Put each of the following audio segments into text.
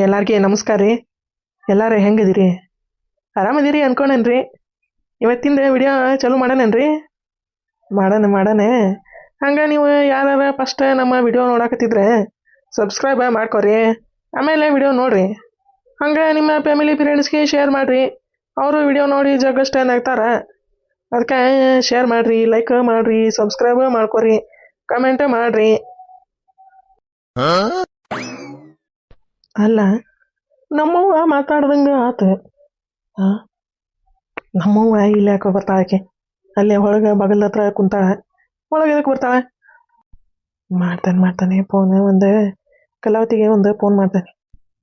ಎಲ್ಲಾರ್ಗಿ ನಮಸ್ಕಾರ ರೀ. ಎಲ್ಲಾರು ಹೆಂಗದಿರಿ ಆರಾಮದಿರಿ ಅನ್ಕೊಂಡೇನ್ರಿ? ಇವತ್ತಿಂದ ವಿಡಿಯೋ ಚಾಲೂ ಮಾಡಣೇನ್ರಿ ಮಾಡಣ ಮಾಡೋಣ ಹಂಗೆ ನೀವು ಯಾರು ಫಸ್ಟ್ ನಮ್ಮ ವಿಡಿಯೋ ನೋಡಕತ್ತಿದ್ರೆ ಸಬ್ಸ್ಕ್ರೈಬ್ ಮಾಡ್ಕೊರಿ. ಆಮೇಲೆ ವಿಡಿಯೋ ನೋಡ್ರಿ. ಹಂಗೆ ನಿಮ್ಮ ಫ್ಯಾಮಿಲಿ ಫ್ರೆಂಡ್ಸ್ಗೆ ಶೇರ್ ಮಾಡಿರಿ. ಅವರು ವಿಡಿಯೋ ನೋಡಿ ಜಗ್ಗಷ್ಟು ನಗ್ತಾರ ಅದಕ್ಕೆ ಶೇರ್ ಮಾಡಿರಿ ಲೈಕ್ ಮಾಡಿರಿ ಸಬ್ಸ್ಕ್ರೈಬ್ ಮಾಡ್ಕೊರಿ. ಕಮೆಂಟ್ ಮಾಡಿರಿ. ಅಲ್ಲ ನಮ್ಮವ್ವ ಮಾತಾಡ್ದಂಗೆ ಆತು. ಆ ನಮ್ಮವ್ವ ಇಲ್ಲಿ ಯಾಕೆ ಬರ್ತಾಳಕೆ ಅಲ್ಲೇ ಒಳಗೆ ಬಗಲ್ ಹತ್ರ ಕುಂತಾಳ. ಒಳಗೆ ಎದಕ್ಕೆ ಬರ್ತಾಳೆ? ಮಾಡ್ತಾನೆ ಮಾಡ್ತಾನೆ ಫೋನ್ ಒಂದು ಕಲಾವತಿಗೆ ಒಂದು ಫೋನ್ ಮಾಡ್ತಾನೆ.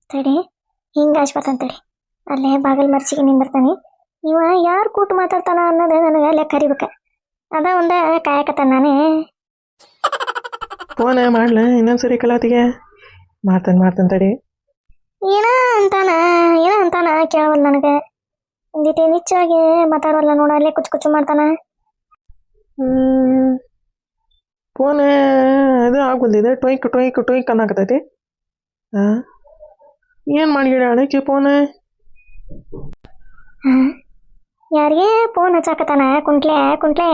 ತಡಿ ಹಿಂಗೆ ಆಶ್ ಅಲ್ಲೇ ಬಾಗಲ್ ಮರ್ಚಿಗೆ ನಿಂದಿರ್ತಾನೆ. ಇವ ಯಾರು ಕೂಟ್ ಮಾತಾಡ್ತಾನ ಅನ್ನೋದು ನನಗೆ ಅಲ್ಲೇ ಕರಿಬೇಕ. ಅದ ಒಂದ ಕಾಯಕತ್ತಾನ ನಾನೇ. ಫೋನ್ ಮಾಡ್ಲ ಇನ್ನೊಂದ್ಸರಿ ಕಲಾವತಿಗೆ? ಮಾಡ್ತಾನೆ ಮಾಡ್ತಾನೆ ತಡಿ. ಏನ ಅಂತಾನ ಏನ ಅಂತಾನ ಕೇಳವಲ್ಲ ನನಗೆ. ಒಂದಿಟ್ಟು ನಿಚ್ಚವಾಗಿ ಮಾತಾಡವಲ್ಲ ನೋಡ ಅಲ್ಲೇ ಕುಚ್ಚು ಕುಚ್ಚು ಮಾಡ್ತಾನ. ಫೋನ್ ಇದು ಆಗುದಿದೆ ಟೊಯ್ಕ್ ಟೊಯ್ಕ್ ಟೊಯ್ಕ್ ಅನ್ನಕತ್ತೈತಿ. ಹಾ ಏನು ಮಾಡಿಗಿಡ ಅಣಕಿ ಫೋನ್ ಯಾರಿಗೆ ಫೋನ್ ಹಚ್ಚಾಕತ್ತಾನ? ಕುಂಟ್ಲೆ ಕುಂಟ್ಲೆ.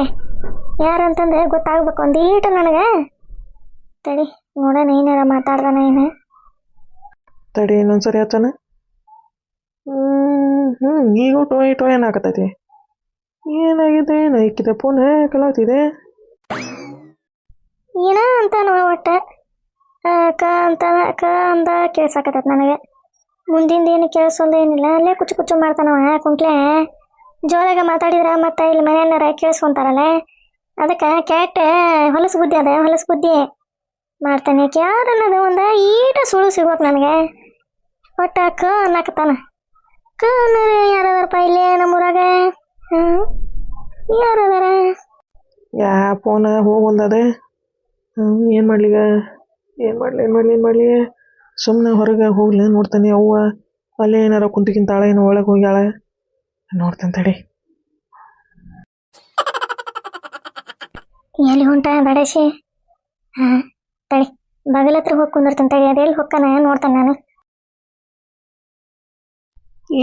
ಯಾರಂತಂದ್ರೆ ಗೊತ್ತಾಗ್ಬೇಕು ಒಂದೀಟು ನನಗೆ. ತಡಿ ನೋಡೋಣ ಏನಾರ ಮಾತಾಡ್ದಾನ ಏನು. ತಡಿ ಇನ್ನೊಂದ್ಸರಿ ಹಚ್ಚನ ಹ್ಞೂ ಈಗ ಟೋಯ್ ಟೋಯ್ ಏನಾಗತೈತಿ ಏನಾಗಿದೆ? ಏನು ಇಕ್ಕಿದೆ ಫೋನ್ ಕಲಾತಿದೆ ಏನ ಅಂತ ಆ, ಕ ಅಂತ ಕ ಅಂದ ಕೇಳ್ಸಾಕತ್ತೈತಿ ನನಗೆ. ಮುಂದಿಂದ ಏನು ಕೇಳಿಸೋದು ಏನಿಲ್ಲ. ಅಲ್ಲೇ ಕುಚ್ಚು ಕುಚ್ಚು ಮಾಡ್ತಾನವ ಕುಂಟ್ಲೆ. ಜೋರಾಗ ಮಾತಾಡಿದ್ರೆ ಮತ್ತೆ ಇಲ್ಲಿ ಮನೆಯನ್ನಾರ ಕೇಳಿಸ್ಕೊಂತಾರಲ್ಲ. ಅದಕ್ಕೆ ಕ್ಯಾಟ್ ಹೊಲಸು ಬುದ್ಧಿ ಅದ ಹೊಲಸು ಬುದ್ಧಿ. ಮಾಡ್ತಾನೆ ಯಾರು ಅನ್ನೋದು ಒಂದು ಈಟ ಸುಳ್ಳು ಸಿಗ್ಬೇಕು ನನಗೆ. ಒಟ್ಟ ಕ ಅನ್ನಕತ್ತಾನ. ಕ ಅನ್ನೋರು ಯಾರದಾರಪ್ಪ ಇಲ್ಲೇ ನಮ್ಮೂರಾಗ? ಹಾಂ? ಯಾರದಾರ? ಯಾ ಫೋನ್ ಹೋಗಲ್ದದೆ ಹ್ಞೂ ಏನು ಮಾಡ್ಲಿಗ? ಏನು ಮಾಡ್ಲಿ ಏನು ಮಾಡ್ಲಿ ಏನು ಮಾಡ್ಲಿ? ಸುಮ್ಮನೆ ಹೊರಗೆ ಹೋಗ್ಲಿ ನೋಡ್ತಾನೆ ಅವ್ವ. ಅಲ್ಲೇ ಏನಾರ ಕುಂತಿಗಿಂತಾಳ ಏನೋ ಒಳಗೆ ಹೋಗ್ಯಾಳ? ನೋಡ್ತಾನೆ ತಡಿ. ಎಲ್ಲಿ ಹೊಂಟ ಬಡೇಶಿ? ಹಾ ತಡಿ. ಬಗಲತ್ರ ಹೋಗಿ ಕುಂದಿರ್ತಾನೆ ತಡಿ ಅದೆಲ್ಲಿ ಹೊಕ್ಕನ? ನೋಡ್ತಾನೆ ನಾನು.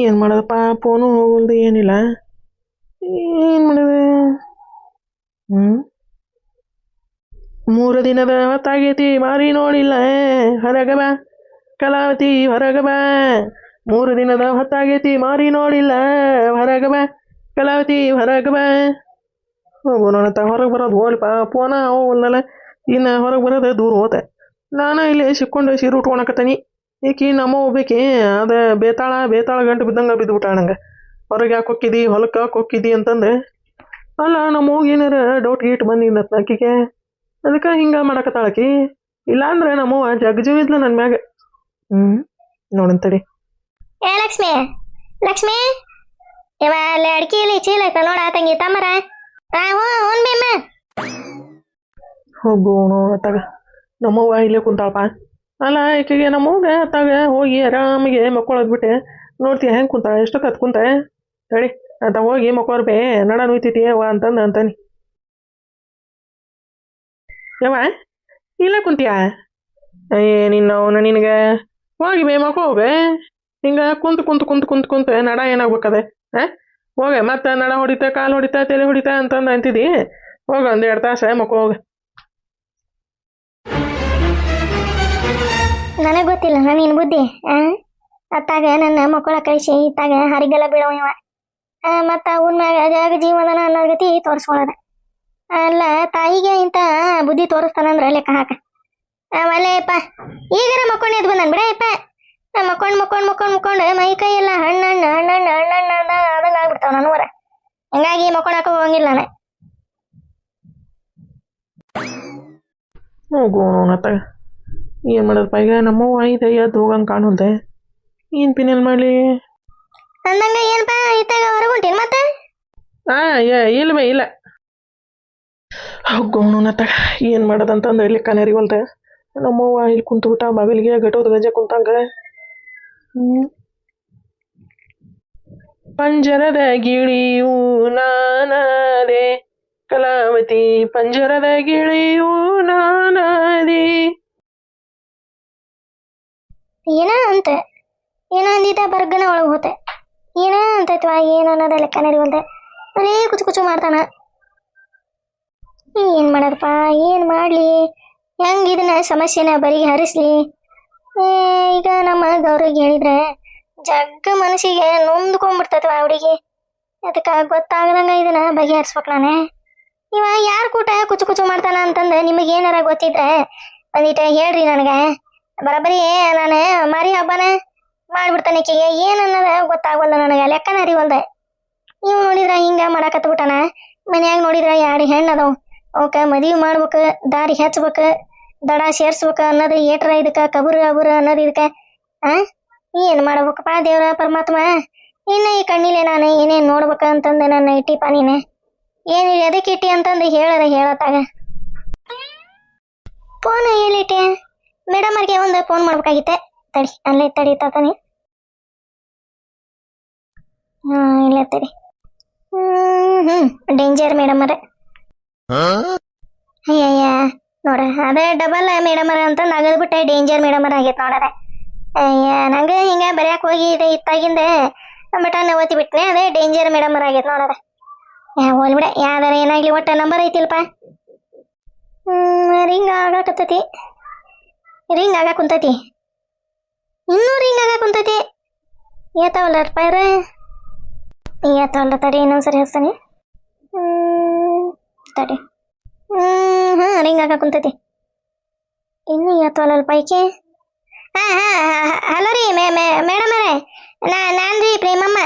ಏನು ಮಾಡೋದಪ್ಪ ಫೋನು ಹೋಗಲ್ದು ಏನಿಲ್ಲ. ಏನು ಮಾಡೋದು? ಹ್ಞೂ ಮೂರು ದಿನದ ಹೊತ್ತಾಗೈತಿ ಮಾರಿ ನೋಡಿಲ್ಲ ಹೊರಗೆ ಬಾ. ಕಲಾವತಿ, ಹೊರಗೆ ಮೂರು ದಿನದ ಹೊತ್ತಾಗೈತಿ ಮಾರಿ ನೋಡಿಲ್ಲ, ಹೊರಗೆ ಬಾ. ಕಲಾವತಿ, ಹೊರಗೆ ಬಾ. ಹೋಗು ನೋಡತ್ತ ಹೊರಗೆ ಬರೋದು ಹೋಗ್ಲಿಪ್ಪ ಫೋನ ಹೋಗಲ್ಲ ಇನ್ನು ಹೊರಗೆ ಬರೋದು ದೂರ ಹೋತೆ ನಾನು ಇಲ್ಲಿ ಸಿಕ್ಕೊಂಡು ಸೀರೆ ಉಟ್ಕೊಳಕತ್ತೀನಿ ಈಕಿ ನಮ್ಮ ಹೋಗ್ಬೇಕಿ ಅದ ಬೇತಾಳ ಬೇತಾಳ ಗಂಟು ಬಿದ್ದಂಗೆ ಬಿದ್ದುಬಿಟ್ಟಾಳ ನಂಗೆ ಹೊರಗೆ ಯಾಕೆ ಹೊಕ್ಕಿದಿ ಹೊಲಕ್ಕೆ ಯಾಕೆ ಹೊಕ್ಕಿದಿ ಅಂತಂದು ಅಲ್ಲ ನಮ್ಮ ಹೋಗಿ ಏನಾರ ಡೌಟ್ ಗೀಟ್ ಬಂದಿದ್ದತ್ ಆಕಿಗೆ. ಅದಕ್ಕೆ ಹಿಂಗೆ ಮಾಡಕತ್ತಾಳಕಿ ಇಲ್ಲಾಂದ್ರೆ ನಮ್ಮವ್ವ ಜಗ್ಜೀವಿದ್ಲ ನನ್ನ ಮ್ಯಾಗ. ಹ್ಞೂ ನೋಡಂತಡಿ ಏ ಲಕ್ಷ್ಮಿ ಲಕ್ಷ್ಮಿ ಇವ ಅಲ್ಲಿ ಇಲ್ಲಿ ಚೀಲ ಐತ ನೋಡ ತಂಗಿ ತಮ್ಮರ. ಆ ಹ್ಞೂ ಹ್ಞೂ ಬೇಮ್ಮ ಹೋಗು ನೋಡತ್ತಾಗ ನಮ್ಮವ್ವ ಇಲ್ಲೇ ಕುಂತಾಳಪ್ಪ. ಅಲ್ಲ, ಈಕೆಗೆ ನಮ್ಮವ್ಗ ತಾಗ ಹೋಗಿ ಆರಾಮಿಗೆ ಮಕ್ಕೊಳ್ಳೋದು ಬಿಟ್ಟೆ. ನೋಡ್ತೀಯ ಹೆಂಗೆ ಕುಂತ ಎಷ್ಟೊತ್ತು ಕುಂತ? ಹೇಳಿ ಅಂತ ಹೋಗಿ ಮಕ್ಕೋರ್ ಬೇ ನಡ ನುಯ್ತೈತಿ ಅವ್ವ ಅಂತಂದು ಅಂತಾನೆ. ಯವ್ವ, ಇಲ್ಲ ಕುಂತೀಯ? ಏ ನಿನ್ನ ನಿನಗೆ. ಹೋಗಿ ಬೇ ಮಕ್ಕೋ ಬೇ ಹಿಂಗೆ ಕುಂತು ಕುಂತು ಕುಂತು ಕುಂತು ಕುಂತು ನಡ ಏನಾಗ್ಬೇಕದೆ ಹಾಂ ಹೋಗೆ, ಮತ್ತೆ ನಡ ಹೊಡಿತಾ, ಕಾಲು ಹೊಡಿತಾ, ತಲೆ ಹೊಡಿತಾ ಅಂತಂದು ಅಂತಿದ್ದಿ ಹೋಗ ಒಂದು ಎರಡು ತಾಸು ಮಕ್ಕೋ ಹೋಗ ನನಗೆ ಗೊತ್ತಿಲ್ಲ ನನ್ನ ಬುದ್ಧಿ. ಅತ್ತಾಗ ನನ್ನ ಮಕ್ಕಳ ಕಳಿಸಿ, ಇತ್ತಾಗ ಹರಿಗೆಲ್ಲ ಬೀಳವ ಇವ. ಮತ್ತು ಅವನ ಮ್ಯಾಗ ಜಾಗ ಜೀವನನ ಅನ್ನೋ ಗತಿ ತೋರಿಸ್ಕೊಳ್ಳೋದ ಅಲ್ಲ, ತಾಯಿಗೆ ಇಂಥ ಬುದ್ಧಿ ತೋರಿಸ್ತಾನಂದ್ರೆ ಲೆಕ್ಕ ಹಾಕ. ಆಮೇಲೆಪ್ಪ ಈಗಾರ ಮಕ್ಕೊಂಡು ಎದ್ದು ಬಂದನ್ ಬಿಡಪ್ಪ ನಮ್ಮ ಮಕ್ಕೊಂಡು ಮಕ್ಕೊಂಡು ಮಕ್ಕೊಂಡು ಮಕ್ಕೊಂಡು ಮೈ ಕೈ ಎಲ್ಲ ಹಣ್ಣು ಹಣ್ಣು ಹಣ್ಣು ಹಣ್ಣು ಆದಂಗೆ ಆಗ್ಬಿಡ್ತಾವ ನಾನು ಊರ ಹಂಗಾಗಿ ಮಕ್ಕೊಳಕ ಹೋಗಂಗಿಲ್ಲ ನಾನು. ಹೋಗೋಣ ಏನು ಮಾಡೋದಪ್ಪ ಈಗ ನಮ್ಮವ್ವ ಐತೆ ಎದ್ದು ಹೋಗಂಗೆ ಕಾಣುಲ್ದೆ ಏನು ಪಿನ್ನೆಲ್ ಮಾಡಲಿ? ಅಂದಂಗ ಏನಪ್ಪ ಇತ್ತಾಗ ಹೊರಗೆ ಹೊಂಟೀನಿ ಮತ್ತೆ? ಹಾಂ ಇಲ್ಲ ಬೇ ಇಲ್ಲ. ಹೋಗು ಅವನತ್ತಾಗ ಏನು ಮಾಡೋದಂತಂದು ಇಲ್ಲಿ ಕನರಿವಲ್ದೆ ನಮ್ಮವ್ವ ಇಲ್ಲಿ ಕುಂತ್ಬಿಟ್ಟ ಬಾಗಿಲಿಗೆ ಗಟೋದ ಗಜ ಕುಂತಂಗ. ಪಂಜರದ ಗಿಳಿಯೂ ನಾನಾದೆ ಕಲಾವತಿ ಪಂಜರದ ಗಿಳಿಯು ನಾನಾದೆ ಏನ ಅಂತ? ಏನೋ ಅಂದಿದ್ದ ಬರ್ಗನ ಒಳಗೆ ಹೋತೆ. ಏನೋ ಅಂತೈತ್ವ, ಏನು ಅನ್ನೋದ ಲೆಕ್ಕ ನಡಿವಲ್ದೆ ಅಲ್ಲೇ ಕುಚು ಕುಚು ಮಾಡ್ತಾನ. ಏನು ಮಾಡೋದಪ್ಪ, ಏನು ಮಾಡಲಿ? ಹೆಂಗೆ ಇದನ್ನ ಸಮಸ್ಯೆನ ಬರಿಗೆ ಹರಿಸ್ಲಿ? ಈಗ ನಮ್ಮ ಗೌರಿಗೆ ಹೇಳಿದ್ರೆ ಜಗ್ಗ ಮನಸ್ಸಿಗೆ ನೊಂದ್ಕೊಂಡ್ಬಿಡ್ತೈತವ ಅವಳಿಗೆ ಅದಕ್ಕೆ ಗೊತ್ತಾಗದಂಗ ಇದನ್ನ ಬಗೆಹರಿಸ್ಬೇಕು ನಾನೇ ಇವ ಯಾರು ಕೂಟ ಕುಚು ಕುಚು ಮಾಡ್ತಾನ ಅಂತಂದು ನಿಮಗೆ ಏನಾರ ಗೊತ್ತಿದ್ರೆ ಒಂದಿಟ ಹೇಳ್ರಿ ನನಗೆ. ಬರಬರಿ, ನಾನು ಮಾರಿ ಹಬ್ಬನ ಮಾಡ್ಬಿಡ್ತಾನೆ ಈಕೆಗೆ. ಏನ್ ಅನ್ನೋದ ನನಗೆ. ಲೆಕ್ಕನ ಅರಿವಲ್ದೆ ಇವ್ ನೋಡಿದ್ರ ಹಿಂಗ ಮಾಡಾಕತ್ ಬಿಟ್ಟಾನ? ಮನ್ಯಾಗ ನೋಡಿದ್ರ ಎರಡು ಹೆಣ್ಣು ಅದಾವ. ಅವಕ್ಕ ಮದ್ವಿ ಮಾಡ್ಬೇಕು, ದಾರಿ ಹಚ್ಬೇಕು, ದಡ ಸೇರ್ಸ್ಬೇಕು ಅನ್ನೋದು ಏಟ್ರ ಇದಕ್ಕ, ಕಬುರ್ ಅಬುರ್ ಅನ್ನೋದು ಇದಕ್ಕ. ಆ? ಏನ್ ಮಾಡ್ಬೇಕಪ್ಪ ದೇವ್ರ ಪರಮಾತ್ಮ? ಇನ್ನ ಈ ಕಣ್ಣಿಲೆ ನಾನು ಏನೇನ್ ನೋಡ್ಬೇಕ ಅಂತಂದು ನನ್ನ ಇಟ್ಟಿಪ್ಪ ನೀನೆ ಏನು ಎದಕ್ಕೆ ಇಟ್ಟಿ ಅಂತಂದು ಹೇಳದ ಹೇಳತ್ತಾಗ. ಫೋನ್ ಹೇಳಿಟ್ಟೆ ಮೇಡಮ್ ಅವ್ರಿಗೆ ಒಂದು ಫೋನ್ ಮಾಡ್ಬೇಕಾಗಿತ್ತೆ. ತಡಿ ಅಲ್ಲೇ ತಡಿ ತಾತಾನೆ. ಹಾ ಇಲ್ಲ ತಡಿ. ಹ್ಮ್ ಡೇಂಜರ್ ಮೇಡಮ್ ಅರೆ ಅಯ್ಯಯ್ಯ ನೋಡ ಅದೇ ಡಬಲ್ ಮೇಡಮ್ ಅರ ಅಂತ ನಗದ್ ಬಿಟ್ಟೆ ಡೇಂಜರ್ ಮೇಡಮ್ ಅರ ಆಗೈತೆ ನೋಡ್ರೆ ಅಯ್ಯ ನಂಗೆ ಹಿಂಗ ಬರೆಯಕ್ಕೆ ಹೋಗಿ ಇದೆ ಇತ್ತಾಗಿಂದೆ. ಬಟನ್ ಓದಿ ಬಿಟ್ನೆ ಅದೇ ಡೇಂಜರ್ ಮೇಡಮ್ ಅರ ಆಗೈತೆ ನೋಡ್ರೆ ಯಾ ಹೋಲ್ ಬಿಡ ಯಾವ್ದಾರ ಏನಾಗ್ಲಿ ಒಟ್ಟ ನಂಬರ್ ಐತಿಲ್ಪ. ಹ್ಮ್ ರಿಂಗ್ ಆಗಾಕತ್ತೈತಿ ರಿಂಗ್ ಆಗಾಕ ಕುಂತೈತಿ ಇನ್ನೂ ರಿಂಗ್ ಆಗಾಕ ಕುಂತೈತಿ ಏತಾವಲ್ಲ ರೂಪಾಯಿರ ಏತಾವಲ್ಲ ತಡಿ ಇನ್ನೊಂದ್ಸರಿ ಹಚ್ತಾನೆ ಹ್ಮ್ ತಡಿ ಹ್ಮ್ ಹಾ ರಿಂಗ್ ಆಗಾಕ ಕುಂತೈತಿ ಇನ್ನು ಏತಾವಲ್ಲ ಪೈಕಿ ಹಾ ಹಾ ಹಲೋ ರೀ ಮೇ ಮೇಡಮ್ ಅವರೇ ನಾ ನಾನ್ ರೀ ಪ್ರೇಮಮ್ಮ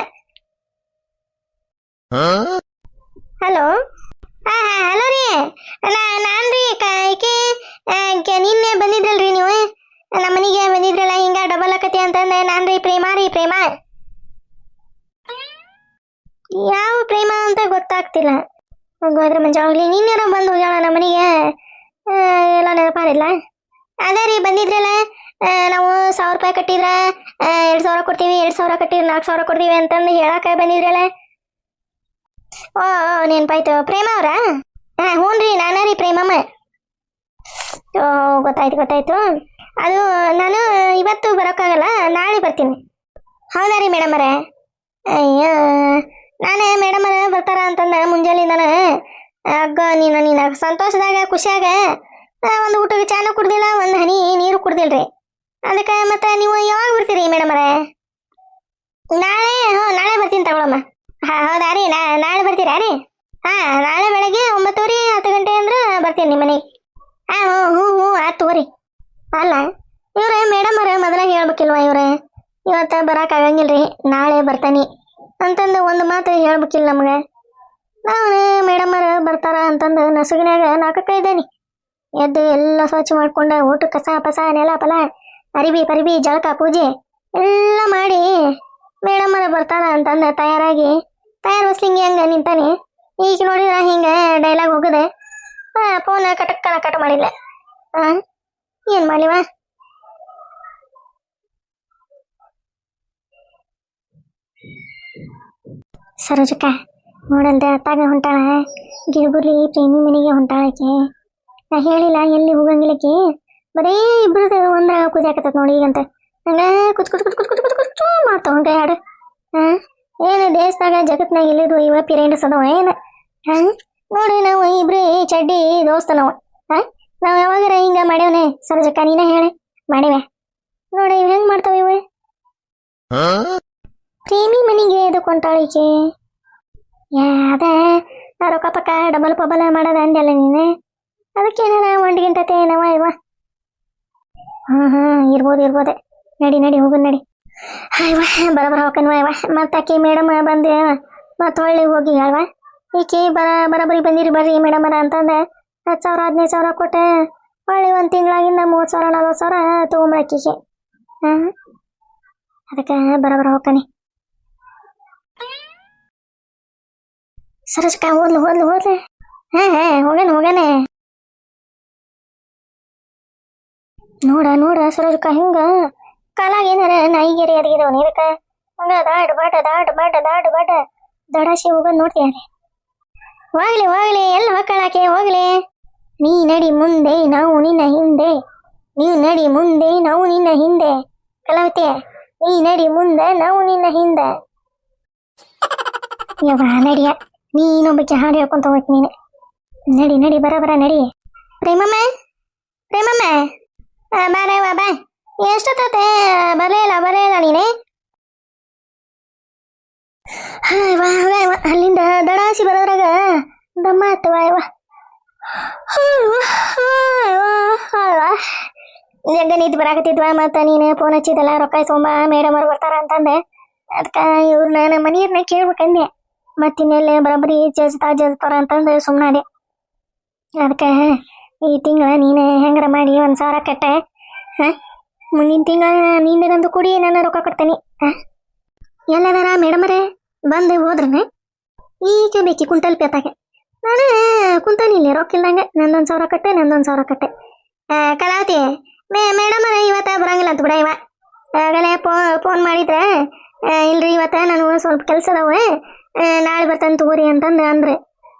ಹಲೋ ಹಾ ಹಾ ಹಲೋ ರೀ. ನಾನ್ ರೀ ಈಕೆ ನಿನ್ನೆ ಬಂದಿದ್ರಲ್ರಿ ನೀವು. ನಮ್ಮ ಮನೆಗೆ ಬಂದಿದ್ರಲ್ಲ, ಹಿಂಗ ಡಬಲ್ ಆಕತಿ ಅಂತಂದೆ, ನಾನು ರೀ ಪ್ರೇಮ ರೀ, ಪ್ರೇಮ. ಯಾವ ಪ್ರೇಮ ಅಂತ ಗೊತ್ತಾಗ್ತಿಲ್ಲ. ಹೋಗೋದ್ರ ಮಂಜ ಹೋಗ್ಲಿ ನಿನ್ನೆರ ಬಂದು ಹೋಗ್ಯಾಳ ನಮ್ಮ ಮನೆಗೆ. ಎಲ್ಲ ನೆನಪಾರಿಲ್ಲ. ಅದೇ ರೀ, ಬಂದಿದ್ರಲ್ಲ ನಾವು ಸಾವಿರ ರೂಪಾಯಿ ಕಟ್ಟಿದ್ರ ಎರಡ್ ಸಾವಿರ ಕೊಡ್ತೀವಿ, ಎರಡು ಸಾವಿರ ಕಟ್ಟಿದ್ರೆ, ನಾಲ್ಕು ಸಾವಿರ ಕೊಡ್ತೀವಿ ಅಂತಂದು ಹೇಳಕ್ಕೆ ಬಂದಿದ್ರಲ್ಲ. ಓ ನೆನ್ಪಾಯ್ತು. ಪ್ರೇಮ ಅವರಾ? ಹಾ ಹ್ಞೂ ರೀ ನಾನ ರೀ ಪ್ರೇಮಮ್ಮ. ಓ, ಗೊತ್ತಾಯ್ತು ಗೊತ್ತಾಯ್ತು. ಅದು, ನಾನು ಇವತ್ತು ಬರೋಕ್ಕಾಗಲ್ಲ, ನಾಳೆ ಬರ್ತೀನಿ. ಹೌದಾ ರೀ ಮೇಡಮ್ ಅಯ್ಯೋ, ನಾನೇ ಮೇಡಮ್ ಅವರ ಬರ್ತಾರ ಅಂತಂದ ಮುಂಜಾನಿಂದನ ಅಗ್ಗ, ನೀನು ನೀನು, ಸಂತೋಷದಾಗ, ಖುಷಿಯಾಗ ಒಂದು ಊಟಕ್ಕೆ ಚಾನು ಕುಡ್ದಿಲ್ಲ, ಒಂದು ಹನಿ ನೀರು ಕುಡ್ದಿಲ್ರಿ. ಅದಕ್ಕೆ ಮತ್ತೆ ನೀವು ಯಾವಾಗ ಬರ್ತೀರಿ ಮೇಡಮ್ ನಾಳೆ ಹ್ಞೂ ನಾಳೆ ಬರ್ತೀನಿ ತಗೊಳಮ್ಮ. ಹಾ, ಹೌದಾ ರೀ? ನಾ, ನಾಳೆ ಬರ್ತೀರಾ ರೀ? ಹಾ, ನಾಳೆ ಬೆಳಗ್ಗೆ ಒಂಬತ್ತುವರೆ ಹತ್ತು ಗಂಟೆ ಅಂದ್ರೆ ಬರ್ತೀನಿ ನಿಮ್ಮ ಮನೆಗೆ. ಹಾ, ಹ್ಞೂ ಹ್ಞೂ ಹ್ಞೂ, ಆಯ್ತು ತಗೋರಿ. ಅಲ್ಲ, ಇವ್ರೆ ಮೇಡಮ್ ಅವ್ರೆ, ಮೊದಲ ಹೇಳ್ಬೇಕಿಲ್ವಾ ಇವ್ರೆ? ಇವತ್ತು ಬರೋಕ್ಕಾಗಂಗಿಲ್ರಿ ನಾಳೆ ಬರ್ತಾನೆ. ಅಂತಂದು ಒಂದು ಮಾತು ಹೇಳ್ಬೇಕಿಲ್ಲ ನಮಗೆ. ನಾವು ಮೇಡಮ್ ಅವ್ರ ಬರ್ತಾರ ಅಂತಂದು ನಸುಗಿನಾಗ ನಾಲ್ಕಕ್ಕೆ ಇದ್ದೇನೆ. ಎದ್ದು ಎಲ್ಲ ಸ್ವಚ್ಛ ಮಾಡ್ಕೊಂಡು ಊಟ ಕಸ, ಪಸ, ನೆಲ ಪಲ ಅರಿಬಿ ಪರಿಬಿ ಜಳಕ, ಪೂಜೆ ಎಲ್ಲ ಮಾಡಿ ಮೇಡಮ್ ಅವ್ರ ಬರ್ತಾರ ಅಂತಂದು ತಯಾರಾಗಿ ತಯಾರು ವಸ್ಲಿಂಗಿ ಹಂಗ ನಿಂತಾನೆ ಈಗ ನೋಡಿದ್ರ ಹಿಂಗ ಡೈಲಾಗ್ ಹೋಗದೆ ಫೋನ್ ಕಟಕ್ ಕಟ್ ಮಾಡಿಲ್ಲ ಆ ಏನ್ ಮಾಡಿವ ಸರೋಜಕ್ಕ ನೋಡಂತೆ ಅತ್ತಾಗ ಹೊಂಟಾಳ ಗಿರ್ಬುರ್ಲಿ ಪ್ರೇಮಿ ಮನೆಗೆ ಹೊಂಟಾಳಕ್ಕೆ ನಾ ಹೇಳಿಲ್ಲ ಎಲ್ಲಿ ಹೋಗಂಗಿಲ್ಲಕ್ಕೆ ಬರೀ ಇಬ್ರದ್ದು ಒಂದ್ರ ಕುದಿಯಾಕತ್ತ ನೋಡಿ ಈಗಂತ ಹಂಗ ಕುಚ್ ಕುಚ್ ಕುಚ್ ಕುಚ್ ಕುಚ್ ಕುಚ್ ಕುಚ್ ಮಾಡ್ತಾವ ಹಾ ಏನು ದೇಶದಾಗ ಜಗತ್ನಾಗ ಇಲ್ಲಿದು ಇವ ಪಿರೇಂಡಸ್ ಅದಾವ ಏನು? ಹಾ? ನೋಡಿ ನಾವು ಇಬ್ರು ಚಡ್ಡಿ ದೋಸ್ತ ನಾವು. ಹಾ? ನಾವು ಯಾವಾಗಾರ ಹಿಂಗ ಮಾಡ್ಯವನೆ? ಸರ್ಜಕ್ಕ ನೀನ ಹೇಳಿ. ಮಾಡಿವೆ ನೋಡಿ ಇವ್ ಹೆಂಗ್ ಮಾಡ್ತಾವ ಇವ ಪ್ರೇಮಿ ಮನಿಗೆ ಇದು ಕೊಂಟಾಳಿಕೆ ನಾ ರೊಕ್ಕ ಪಕ್ಕ ಡಬಲ್ ಪಬಲ್ ಮಾಡೋದ ಅಂದಲ್ಲ ನೀನು? ಅದಕ್ಕೆ ಏನಾರ ಒಂದ್ ಗಂಟೆ ಏನವ ಇವ? ಹಾ ಹಾ ಇರ್ಬೋದು ಇರ್ಬೋದೆ. ನಡಿ ನಡಿ ಹೋಗು ನಡಿ. ಅಯ್ಯವ ಬರಬರ ಹೋಗನ್ವ ಇವ ಮತ್ತೆ ಆಕಿ ಮೇಡಮ್ ಬಂದೆ. ಮತ್ತೆ ಹೊಳ್ಳಿ ಹೋಗಿ ಅಲ್ವ ಈಕಿ ಬರ ಬರಬರಿ ಬಂದಿರಿ ಬರ್ರಿ ಮೇಡಮ್ ಅರ ಅಂತಂದೆ. ಹತ್ತು ಸಾವಿರ, ಹದಿನೈದು ಸಾವಿರ ಕೊಟ್ಟೆ. ಹೊಳ್ಳಿ ಒಂದು ತಿಂಗಳಾಗಿಂದ ಮೂವತ್ತು ಸಾವಿರ ನಲ್ವತ್ತು ಸಾವಿರ ತೊಗೊಂಬಳಕೀಗೆ ಹಾಂ ಅದಕ್ಕೆ ಬರಬರ ಹೋಗ್ತಾನೆ ಸರಸ್ಕ ಹೋದ್ಲು ಹೋದ್ಲು, ಹೋದ್ಲೆ. ಹಾ ಹಾ, ಹೋಗಣ ಹೋಗಣ. ನೋಡ ನೋಡ ಸರೋಜಕ್ಕ, ಹಿಂಗ ಕಾಲಾಗ ಏನಾರ ನಾಯಿಗೆರಿ ಅರಿಗಿದವನ ಇದಕ್ಕ ಹಂಗ ದಾಟ್ ಬಾಟ ದಾಟ್ ಬಾಟ ದಾಟ್ ಬಾಟ ದಡಾಶಿ ಹೋಗ್ಲಿ ಹೋಗ್ಲಿ, ಎಲ್ಲ ಮಕ್ಕಳಾಕೆ ಹೋಗ್ಲಿ. ನೀ ನಡಿ ಮುಂದೆ, ನಾವು ನಿನ್ನ ಹಿಂದೆ. ನೀ ನಡಿ ಮುಂದೆ, ನಾವು ನಿನ್ನ ಹಿಂದೆ. ಕಲಾವತಿ, ನೀ ನಡಿ ಮುಂದೆ, ನಾವು ನಿನ್ನ ಹಿಂದೆ. ಯವ್ವ, ನಡಿಯ. ನೀನೊಬ್ಬಕ್ಕೆ ಹಾಡು ಹೇಳ್ಕೊಂತ ಹೋಗ್ತ ನೀನು. ನಡಿ ನಡಿ, ಬರ ಬರ, ನಡಿ. ಪ್ರೇಮಮ್ಮ ಪ್ರೇಮಮ್ಮ. ಬಾರವ್ವ ಬಾ. ಎಷ್ಟೊತ್ತೆ ಬರಲೇ ಇಲ್ಲ ಬರಲೇ ಇಲ್ಲ ನೀನೆ ವಾ, ವಾ, ವಾ, ಅಲ್ಲಿಂದ ದಡಾಸಿ ಬರೋದ್ರಾಗ ದಮ್ಮ ಆತವ ಯವ್ವ ಜಗ್ಗ ನಿಂತು ಬರಾಕತ್ತಿದ್ವ ಮತ್ತು ನೀನು ಫೋನ್ ಹಚ್ಚಿದಲ್ಲ ರೊಕ್ಕ ಇಸ್ಕೊಂಬ ಮೇಡಮ್ ಅವ್ರು ಬರ್ತಾರ ಅಂತಂದೆ. ಅದಕ್ಕೆ ಇವ್ರನ್ನ ನಮ್ಮ ಮನೆಯವ್ರನ್ನ ಕೇಳ್ಬೇಕಂದೆ. ಮತ್ತಿನ್ನೆಲ್ಲ ಬರೋಬ್ಬರಿ ಜಜ್ತಾ ಜಜ್ತಾರ ಅಂತಂದು ಸುಮ್ಮನಾದೆ ಅದಕ್ಕೆ ಈ ತಿಂಗಳ ನೀನು ಹೆಂಗಾರ ಮಾಡಿ ಒಂದು ಸಾವಿರ ಕಟ್ಟೆ ಹಾಂ? ಮುಂದಿನ ತಿಂಗಳ ನಿಂದನಂದು ಕೂಡಿ ನಾನು ರೊಕ್ಕ ಕೊಡ್ತೇನೆ. ಎಲ್ಲದಾರ ಮೇಡಮರೇ? ಬಂದು ಹೋದ್ರನೆ? ಈಗ ಬೇಕಿ ಕುಂಟಲ್ ಪೇತಾಗೆ ನಾನು ಕುಂತಾನಿಲ್ಲ ರೊಕ್ಕ ಇಲ್ದಂಗೆ. ನಂದೊಂದು ಸಾವಿರ ಕಟ್ಟೆ, ನಂದೊಂದು ಸಾವಿರ ಕಟ್ಟೆ. ಕಲಾವತಿ, ಮೇ, ಮೇಡಮರ, ಇವತ್ತ ಬರಂಗಿಲ್ಲ ಅಂತ ಬಿಡ ಇವ. ಆಗಲೇ ಫೋನ್ ಮಾಡಿದ್ರೆ ಇಲ್ರಿ ಇವತ್ತ ನಾನು ಸ್ವಲ್ಪ ಕೆಲಸ ಅದಾವೆ ನಾಳೆ ಬರ್ತಾನೆ ತಗೋರಿ ಅಂತಂದು ಅಂದ್ರೆ.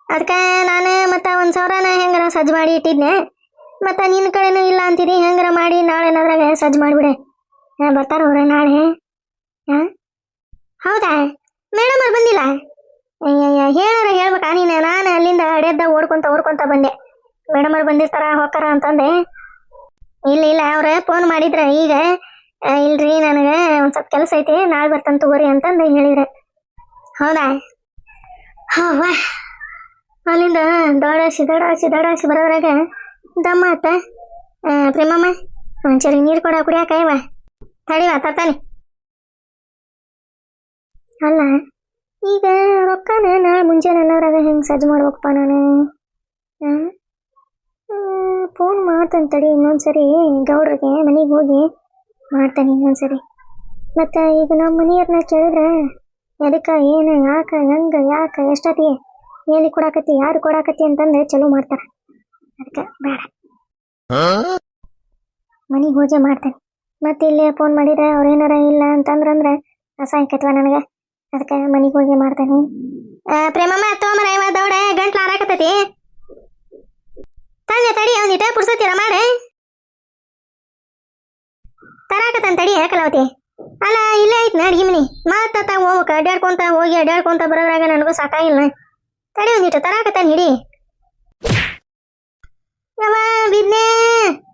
ಅದಕ್ಕೆ ನಾನು ಮತ್ತು ಒಂದು ಸಾವಿರನ ಹೆಂಗಾರ ಸಜ್ಜು ಮಾಡಿ ಇಟ್ಟಿದ್ನೆ. ಮತ್ತು ನಿನ್ನ ಕಡೆನೂ ಇಲ್ಲ ಅಂತಿದಿ, ಹೆಂಗಾರ ಮಾಡಿ ನಾಳೆ ಏನಾದ್ರಾಗ ಸಜ್ಜು ಮಾಡಿಬಿಡೆ. ಬರ್ತಾರ ಅವ್ರೆ ನಾಳೆ. ಹಾಂ? ಹೌದಾ? ಮೇಡಮ್ ಅವ್ರು ಬಂದಿಲ್ಲ? ಅಯ್ಯಯ್ಯ ಹೇಳಾರ ಹೇಳ್ಬೇಕಾ ನೀನು? ನಾನು ಅಲ್ಲಿಂದ ಅಡೆದ್ದ ಓಡ್ಕೊಂತ ಓಡ್ಕೊಂತ ಬಂದೆ. ಮೇಡಮ್ ಅವ್ರು ಬಂದಿರ್ತಾರ ಹೋಗ್ತಾರ ಅಂತಂದೆ. ಇಲ್ಲ ಇಲ್ಲ, ಅವ್ರೆ ಫೋನ್ ಮಾಡಿದ್ರ ಈಗ ಇಲ್ರಿ ನನಗೆ ಒಂದು ಸ್ವಲ್ಪ ಕೆಲಸ ಐತಿ, ನಾಳೆ ಬರ್ತಾನೆ ತಗೋರಿ ಅಂತಂದು ಹೇಳಿದ್ರೆ. ಹೌದಾ? ಹೌವ. ಅಲ್ಲಿಂದ ದೊಡಾಸಿ ದೊಡಾಸಿ ದೊಡಾಸಿ ಬರೋದ್ರಾಗ ದಮ್ಮ ಆತ ಪ್ರೇಮಮ್ಮ ಒಂಚೂರು ನೀರು ಕೊಡ ಕುಡಿಯಾಕ ಇವ. ತಡಿವ, ತರ್ತಾನೆ. ಅಲ್ಲ, ಈಗ ರೊಕ್ಕನ ನಾಳೆ ಮುಂಜಾನೆ ಅನ್ನೋರಾಗ ಹೆಂಗೆ ಸಜ್ಜು ಮಾಡ್ಬೇಕಪ್ಪ ನಾನು? ಫೋನ್ ಮಾಡ್ತಾನೆ ತಡಿ, ಇನ್ನೊಂದ್ಸರಿ ಗೌಡ್ರಿಗೆ ಮನೆಗೆ ಹೋಗಿ ಮಾಡ್ತಾನೆ ಇನ್ನೊಂದ್ಸರಿ. ಮತ್ತು ಈಗ ನಮ್ಮ ಮನೆಯವ್ರನ್ನ ಕೇಳಿದ್ರೆ ಅದಕ್ಕೆ ಏನು, ಯಾಕೆ, ಹೆಂಗೆ, ಯಾಕೆ ಎಷ್ಟತಿ ಏನು ಕೊಡಾಕತ್ತಿ, ಯಾರು ಕೊಡಾಕತ್ತಿ ಅಂತಂದು ಚಲೋ ಮಾಡ್ತಾರೆ. ಅದಕ್ಕೆ ಬೇಡ. ಮನೆಗೆ ಪೂಜೆ ಮಾಡ್ತೇನೆ. ಮತ್ತೆ ಇಲ್ಲಿ ಫೋನ್ ಮಾಡಿದ್ರೆ ಅವ್ರೇನಾರ ಏನಾರ ಇಲ್ಲ ಅಂತಂದ್ರಂದ್ರೆ ಅಸಹಾಯಕತ್ವ ನನಗೆ. ಅದಕ್ಕೆ ಮನೆಗೆ ಹೋಗಿ ಮಾಡ್ತೇನೆ. ಪ್ರೇಮಮ್ಮ ತೋಮರ ಇವ ದೌಡೆ ಗಂಟ್ಲು ಹಾರಾಕತ್ತೈತಿ. ತಂದೆ ತಡಿ ಒಂದಿಟ ಪುಡ್ಸತ್ತೀರ ಮಾಡಿ? ತರಾಕತ್ತಂತ ತಡಿ ಕಲಾವತಿ ಅಲ್ಲ ಇಲ್ಲೇ ಐತ್ ಅಡ್ಗಿ ಮನಿ ಮಾತ ಹೋಗ್ಬೇಕ ಅಡ್ಡಾಡ್ಕೊಂತ ಹೋಗಿ ಅಡ್ಡಾಡ್ಕೊಂತ ಬರೋದ್ರಾಗ ನನಗೂ ಸಾಕಾಗಿಲ್ಲ ತಡಿ ಒಂದಿಟ್ಟು ತರಾಕತ್ತಾನ ಹಿಡಿ. 妈妈 nè.